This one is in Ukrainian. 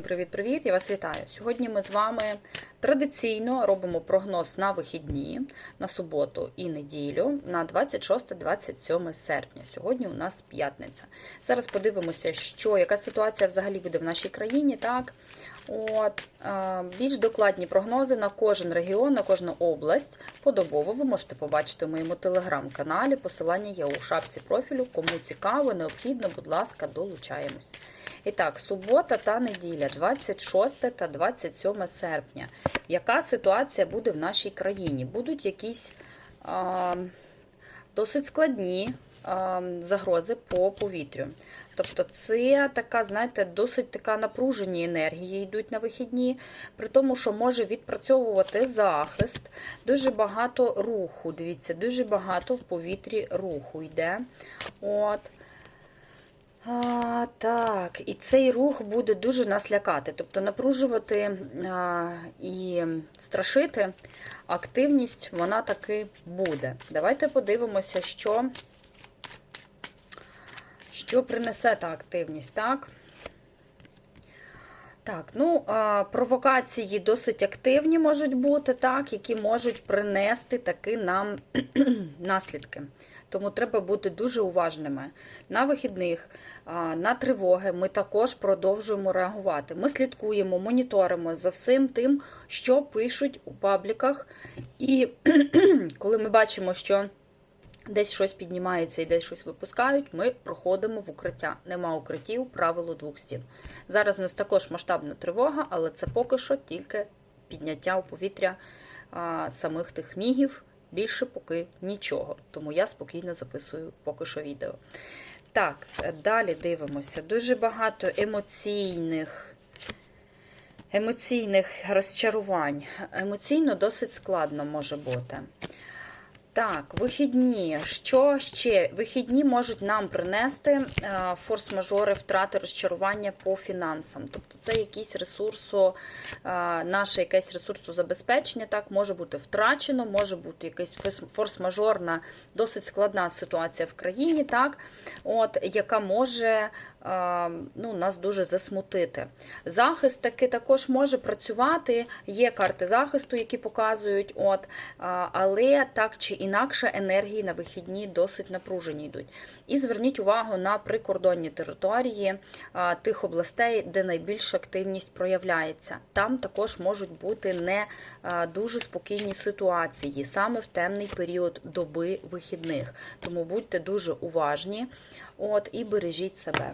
Привіт-привіт! Я вас вітаю. Сьогодні ми з вами традиційно робимо прогноз на вихідні на суботу і неділю на 26-27 серпня. Сьогодні у нас п'ятниця. Зараз подивимося, що яка ситуація взагалі буде в нашій країні. Так, от е, більш докладні прогнози на кожен регіон, на кожну область. Подобово ви можете побачити в моєму телеграм-каналі. Посилання є у шапці профілю. Кому цікаво, необхідно, будь ласка, долучаємось. І так, субота та неділя, 26 та 27 серпня. Яка ситуація буде в нашій країні? Будуть якісь а, досить складні а, загрози по повітрю. Тобто, це така, знаєте, досить така напружені енергії йдуть на вихідні, при тому, що може відпрацьовувати захист, дуже багато руху. Дивіться, дуже багато в повітрі руху йде. От. А, Так, і цей рух буде дуже нас лякати, тобто напружувати а, і страшити активність вона таки буде. Давайте подивимося, що, що принесе та активність, так? Так, ну, провокації досить активні можуть бути, так, які можуть принести таки нам наслідки. Тому треба бути дуже уважними. На вихідних, на тривоги ми також продовжуємо реагувати. Ми слідкуємо, моніторимо за всім тим, що пишуть у пабліках. І коли ми бачимо, що десь щось піднімається і десь щось випускають, ми проходимо в укриття. Нема укриттів, правило двох стін. Зараз у нас також масштабна тривога, але це поки що тільки підняття у повітря а, самих тих мігів. Більше поки нічого. Тому я спокійно записую поки що відео. Так, далі дивимося. Дуже багато емоційних. Емоційних розчарувань. Емоційно досить складно може бути. Так, вихідні. Що ще? Вихідні можуть нам принести е, форс-мажори, втрати розчарування по фінансам. Тобто це якийсь ресурсо, е, наше якесь ресурсозабезпечення, так, може бути втрачено, може бути якась форс-мажорна, досить складна ситуація в країні, так, от, яка може ну, нас дуже засмутити. Захист таки також може працювати, є карти захисту, які показують, от, але так чи інакше енергії на вихідні досить напружені йдуть. І зверніть увагу на прикордонні території тих областей, де найбільша активність проявляється. Там також можуть бути не дуже спокійні ситуації, саме в темний період доби вихідних. Тому будьте дуже уважні от, і бережіть себе.